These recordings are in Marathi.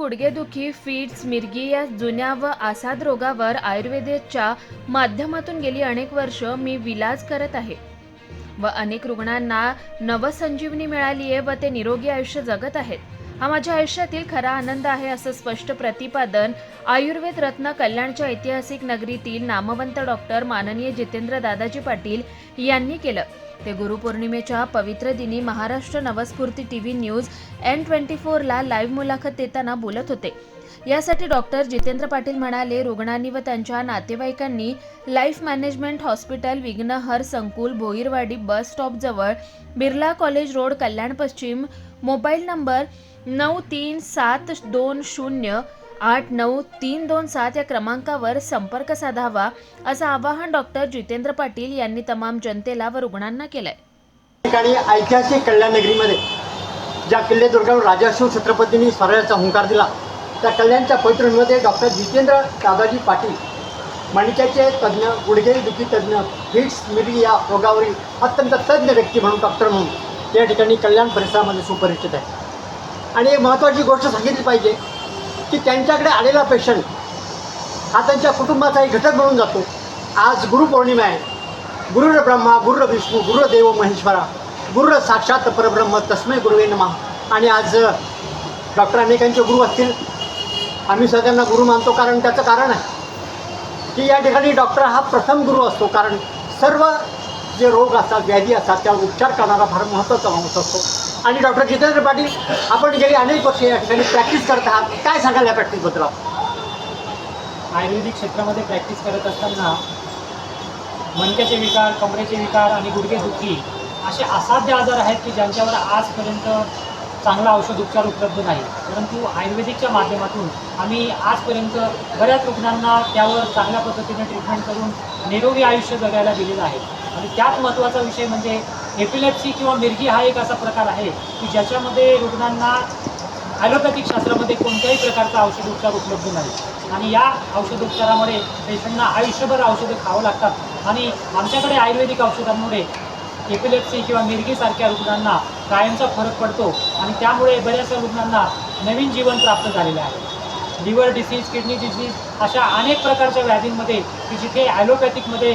गुडघेदुखी फिट्स मिरगी या जुन्या व आसाद रोगावर आयुर्वेदाच्या माध्यमातून गेली अनेक वर्ष मी विलाज करत आहे. व अनेक रुग्णांना नवसंजीवनी मिळाली आहे व ते निरोगी आयुष्य जगत आहेत. हा माझ्या आयुष्यातील खरा आनंद आहे असं स्पष्ट प्रतिपादन आयुर्वेद रत्न कल्याणच्या ऐतिहासिक नगरीतील नामवंत डॉक्टर माननीय जितेंद्र दादाजी पाटील यांनी केलं. ते गुरुपौर्णिमेच्या पवित्र दिनी Maharashtra नवस्फूर्ती T V news N twenty फोरला लाईव्ह मुलाखत देताना बोलत होते. यासाठी डॉक्टर जितेंद्र पाटील म्हणाले रुग्णांनी व त्यांच्या नातेवाईकांनी लाईफ मॅनेजमेंट हॉस्पिटल विघ्नहर संकुल भोईरवाडी बस स्टॉपजवळ बिर्ला कॉलेज रोड कल्याण पश्चिम मोबाईल नंबर नऊ तीन सात दोन शून्य आठ नऊ तीन दोन सात या क्रमांकावर संपर्क साधावा असं आवाहन डॉक्टर जितेंद्र पाटील यांनी तमाम जनतेला व रुग्णांना केलंय. ठिकाणी ऐतिहासिक कल्याणनगरीमध्ये ज्या किल्ले दुर्गावर राजाशिव छत्रपतींनी स्वराज्याचा हुंकार दिला त्या कल्याणच्या पवित्रमध्ये डॉक्टर जितेंद्र दादाजी पाटील मणिक्याचे तज्ज्ञ गुडघे दुखी तज्ज्ञ फिट्स मिरी या रोगावरील अत्यंत तज्ज्ञ व्यक्ती म्हणून डॉक्टर म्हणून या ठिकाणी कल्याण परिसरामध्ये सुपरिचित आहे. आणि महत्त्वाची गोष्ट सांगितली पाहिजे की त्यांच्याकडे आलेला पेशंट हा त्यांच्या कुटुंबाचा एक घटक म्हणून जातो. आज गुरुपौर्णिमा आहे. गुरुर ब्रह्मा गुरुर विष्णू गुरुदेव महेश्वरा गुरुर साक्षात परब्रह्म तस्मै गुरुवे नमा. आणि आज डॉक्टर अनेकांचे गुरु असतील. आम्ही सगळ्यांना गुरु मानतो कारण त्याचं कारण आहे की या ठिकाणी डॉक्टर हा प्रथम गुरु असतो. कारण सर्व जे रोग असतात व्याधी असतात त्यावर उपचार करणारा फार महत्त्वाचा माणूस असतो. आणि डॉक्टर जितेंद्र पाटील आपण गेली अनेक वर्ष या ठिकाणी प्रॅक्टिस करत आहात काय सांगाल या प्रॅक्टिसबद्दल आयुर्वेदिक क्षेत्रामध्ये प्रॅक्टिस करत असताना मणक्याचे विकार कमरेचे विकार आणि गुडघेदुखी असे असाध्य आजार आहेत की ज्यांच्यावर आजपर्यंत चांगला औषध उपचार उपलब्ध नाही. परंतु आयुर्वेदिकच्या माध्यमातून आम्ही आजपर्यंत बऱ्याच रुग्णांना त्यावर चांगल्या पद्धतीने ट्रीटमेंट करून निरोगी आयुष्य जगायला दिलेलं आहे. आणि त्यात महत्त्वाचा विषय म्हणजे एपिलेप्सी किंवा मिरगी हा एक असा प्रकार आहे की ज्याच्यामध्ये रुग्णांना ॲलोपॅथिक शास्त्रामध्ये कोणत्याही प्रकारचा औषध उपचार उपलब्ध नाही. आणि या औषधोपचारामुळे पेशंटना आयुष्यभर औषधं खावं लागतात. आणि आमच्याकडे आयुर्वेदिक औषधांमुळे एपिलेप्सी किंवा मिरगीसारख्या रुग्णांना कायमचा फरक पडतो आणि त्यामुळे बऱ्याचशा रुग्णांना नवीन जीवन प्राप्त झालेलं आहे. लिव्हर डिसीज किडनी डिसीज अशा अनेक प्रकारच्या व्याधींमध्ये की जिथे ॲलोपॅथिकमध्ये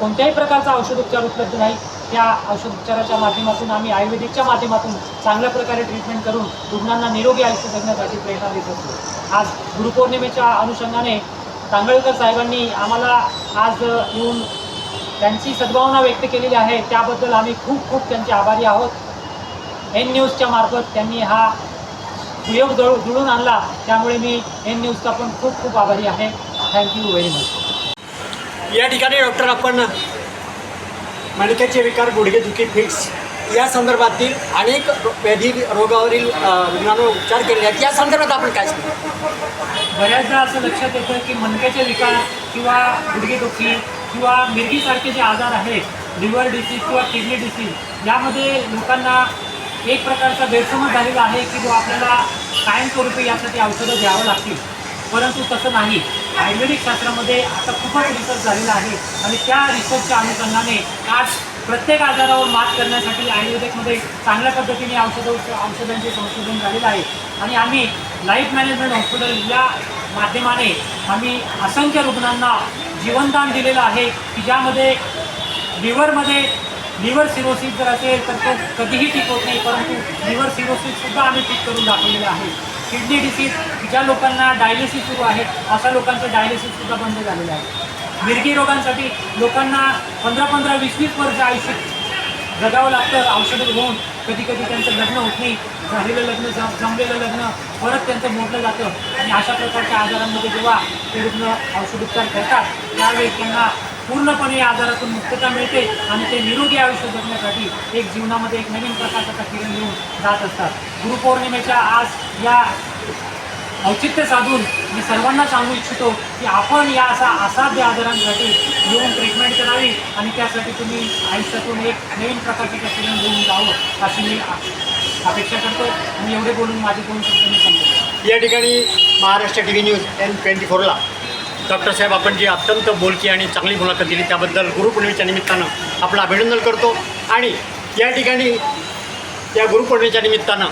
कोणत्याही प्रकारचा औषधोपचार उपलब्ध नाही त्या औषधोपचाराच्या माध्यमातून आम्ही आयुर्वेदिकच्या माध्यमातून चांगल्या प्रकारे ट्रीटमेंट करून रुग्णांना निरोगी आयुष्य जगण्यासाठी प्रेरणा देत असतो. आज गुरुपौर्णिमेच्या अनुषंगाने तांगळकर साहेबांनी आम्हाला आज येऊन त्यांची सद्भावना व्यक्त केलेली आहे त्याबद्दल आम्ही खूप खूप त्यांचे आभारी आहोत. एन न्यूजच्या मार्फत त्यांनी हा सुयोग जळ जुळून आणला त्यामुळे मी एन न्यूजचा पण खूप खूप आभारी आहे. थँक्यू व्हेरी मच या ठिकाणी डॉक्टर आपण मणक्याचे विकार गुडघेदुखी फिक्स या संदर्भातील अनेक व्याधी रोगावरील रुग्णांवर उपचार केले आहेत. या संदर्भात आपण काय सांगू? बऱ्याचदा असं लक्षात येतं की मणक्याचे विकार किंवा गुडघेदुखी किंवा मिरगीसारखे जे आजार आहेत लिव्हर डिसीज किंवा किडनी डिसीज यामध्ये लोकांना एक प्रकारचा गैरसमज झालेला आहे की जो आपल्याला कायमस्वरूपी यासाठी औषधं घ्यावं लागतील. परंतु तसं नाही. आयुर्वेदिक शास्त्रामध्ये आता खूपच रिसर्च झालेला आहे आणि त्या रिसर्चच्या अनुषंगाने आज प्रत्येक आजारावर मात करण्यासाठी आयुर्वेदिकमध्ये चांगल्या पद्धतीने औषधं औषधांचे संशोधन झालेलं आहे. आणि आम्ही लाईफ मॅनेजमेंट हॉस्पिटल या माध्यमाने आम्ही असंख्य रुग्णांना जीवनदान दिलेलं आहे की ज्यामध्ये लिव्हरमध्ये लिव्हर सिरोसिस जर असेल तर तो कधीही ठीक होत नाही परंतु लिव्हर सिरोसिससुद्धा आम्ही ठीक करून दाखवलेलं आहे. किडनी डिसीज ज्या लोकांना डायलिसिस सुरू आहे अशा लोकांचं डायलिसिससुद्धा बंद झालेलं आहे. मिरगी रोगांसाठी लोकांना पंधरा पंधरा वीस वीस वर्ष आयुष्य जगावं लागतं औषधं घेऊन. कधी कधी त्यांचं लग्न होत नाही झालेलं लग्न जम जमलेलं लग्न परत त्यांचं मोडलं जातं. आणि अशा प्रकारच्या आजारांमध्ये जेव्हा ते रुग्ण औषधोपचार करतात त्यावेळी त्यांना पूर्णपणे या आजारातून मुक्तता मिळते आणि ते निरोगी आयुष्य जगण्यासाठी एक जीवनामध्ये एक नवीन प्रकारचा किरण घेऊन जात असतात. गुरुपौर्णिमेच्या आज या औचित्य साधून मी सर्वांना सांगू इच्छितो की आपण या असा असाध्य आजारांसाठी येऊन ट्रीटमेंट करावी आणि त्यासाठी तुम्ही आयुष्यातून एक नवीन प्रकारचे ट्रीटमेंट घेऊन जावं अशी मी अपेक्षा करतो. आणि एवढे बोलून माझे दोन शब्द मी सांगतो या ठिकाणी Maharashtra T V news N twenty फोरला डॉक्टर साहेब आपण जी अत्यंत बोलकी आणि चांगली मुलाखत दिली त्याबद्दल गुरुपौर्णिमेच्या निमित्तानं आपलं अभिनंदन करतो. आणि या ठिकाणी या गुरुपौर्णिमेच्या निमित्तानं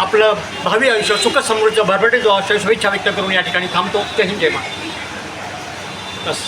आपलं भावी आयुष्य सुख समृद्ध भरभटे जो अशा शुभेच्छा व्यक्त करून या ठिकाणी थांबतो. जय हिंद जय बस.